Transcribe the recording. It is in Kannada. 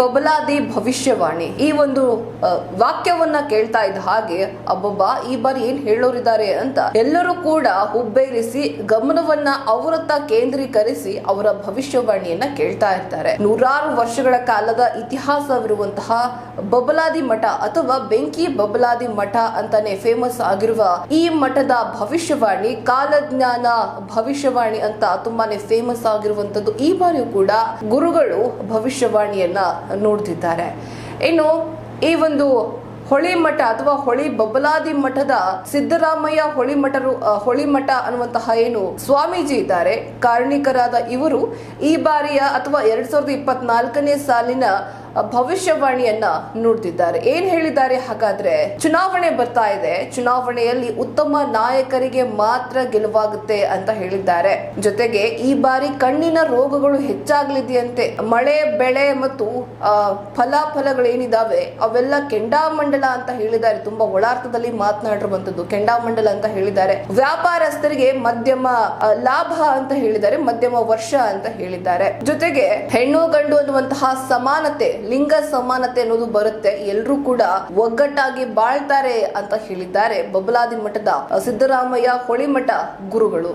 ಬಬಲಾದಿ ಭವಿಷ್ಯವಾಣಿ. ಈ ಒಂದು ವಾಕ್ಯವನ್ನ ಕೇಳ್ತಾ ಇದ್ದ ಹಾಗೆ ಅಬ್ಬಬ್ಬ, ಈ ಬಾರಿ ಏನ್ ಹೇಳೋರಿದ್ದಾರೆ ಅಂತ ಎಲ್ಲರೂ ಕೂಡ ಹುಬ್ಬೇರಿಸಿ ಗಮನವನ್ನ ಅವರತ್ತ ಕೇಂದ್ರೀಕರಿಸಿ ಅವರ ಭವಿಷ್ಯವಾಣಿಯನ್ನ ಕೇಳ್ತಾ ಇರ್ತಾರೆ. ನೂರಾರು ವರ್ಷಗಳ ಕಾಲದ ಇತಿಹಾಸವಿರುವಂತಹ ಬಬಲಾದಿ ಮಠ ಅಥವಾ ಬೆಂಕಿ ಬಬಲಾದಿ ಮಠ ಅಂತಾನೆ ಫೇಮಸ್ ಆಗಿರುವ ಈ ಮಠದ ಭವಿಷ್ಯವಾಣಿ, ಕಾಲಜ್ಞಾನ ಭವಿಷ್ಯವಾಣಿ ಅಂತ ತುಂಬಾನೇ ಫೇಮಸ್ ಆಗಿರುವಂತದ್ದು ಈ ಬಾರಿಯೂ ಕೂಡ ಗುರುಗಳು ಭವಿಷ್ಯವಾಣಿಯನ್ನ ನುಡಿದಿದ್ದಾರೆ ಇನ್ನು ಈ ಒಂದು ಹೊಳಿ ಮಠ ಅಥವಾ ಹೊಳಿ ಬಬಲಾದಿ ಮಠದ ಸಿದ್ದರಾಮಯ್ಯ ಹೊಳಿ ಮಠರು ಹೊಳಿ ಮಠ ಅನ್ನುವಂತಹ ಏನು ಸ್ವಾಮೀಜಿ ಇದ್ದಾರೆ, ಕಾರಣಿಕರಾದ ಇವರು ಈ ಬಾರಿಯ ಅಥವಾ ಎರಡ್ ಸಾವಿರದ ಇಪ್ಪತ್ನಾಲ್ಕನೇ ಸಾಲಿನ ಭವಿಷ್ಯವಾಣಿಯನ್ನ ನುಡಿದಿದ್ದಾರೆ ಏನ್ ಹೇಳಿದ್ದಾರೆ? ಹಾಗಾದ್ರೆ ಚುನಾವಣೆ ಬರ್ತಾ ಇದೆ. ಚುನಾವಣೆಯಲ್ಲಿ ಉತ್ತಮ ನಾಯಕರಿಗೆ ಮಾತ್ರ ಗೆಲುವಾಗುತ್ತೆ ಅಂತ ಹೇಳಿದ್ದಾರೆ. ಜೊತೆಗೆ ಈ ಬಾರಿ ಕಣ್ಣಿನ ರೋಗಗಳು ಹೆಚ್ಚಾಗ್ಲಿದೆಯಂತೆ. ಮಳೆ ಬೆಳೆ ಮತ್ತು ಆ, ಫಲಾಫಲಗಳೇನಿದಾವೆ ಅವೆಲ್ಲ ಕೆಂಡಾಮಂಡಲ ಅಂತ ಹೇಳಿದ್ದಾರೆ. ತುಂಬಾ ಒಳಾರ್ಥದಲ್ಲಿ ಮಾತನಾಡಿರುವಂತದ್ದು ಕೆಂಡಾಮಂಡಲ ಅಂತ ಹೇಳಿದ್ದಾರೆ. ವ್ಯಾಪಾರಸ್ಥರಿಗೆ ಮಧ್ಯಮ ಲಾಭ ಅಂತ ಹೇಳಿದ್ದಾರೆ. ಮಧ್ಯಮ ವರ್ಷ ಅಂತ ಹೇಳಿದ್ದಾರೆ. ಜೊತೆಗೆ ಹೆಣ್ಣು ಗಂಡು ಅನ್ನುವಂತಹ ಸಮಾನತೆ ಲಿಂಗ ಸಮಾನತೆ ಅನ್ನೋದು ಬರುತ್ತೆ. ಎಲ್ಲರೂ ಕೂಡ ಒಗ್ಗಟ್ಟಾಗಿ ಬಾಳ್ತಾರೆ ಅಂತ ಹೇಳಿದ್ದಾರೆ ಬಬಲಾದಿ ಮಠದ ಸಿದ್ದರಾಮಯ್ಯ ಹೊಳಿಮಠ ಗುರುಗಳು.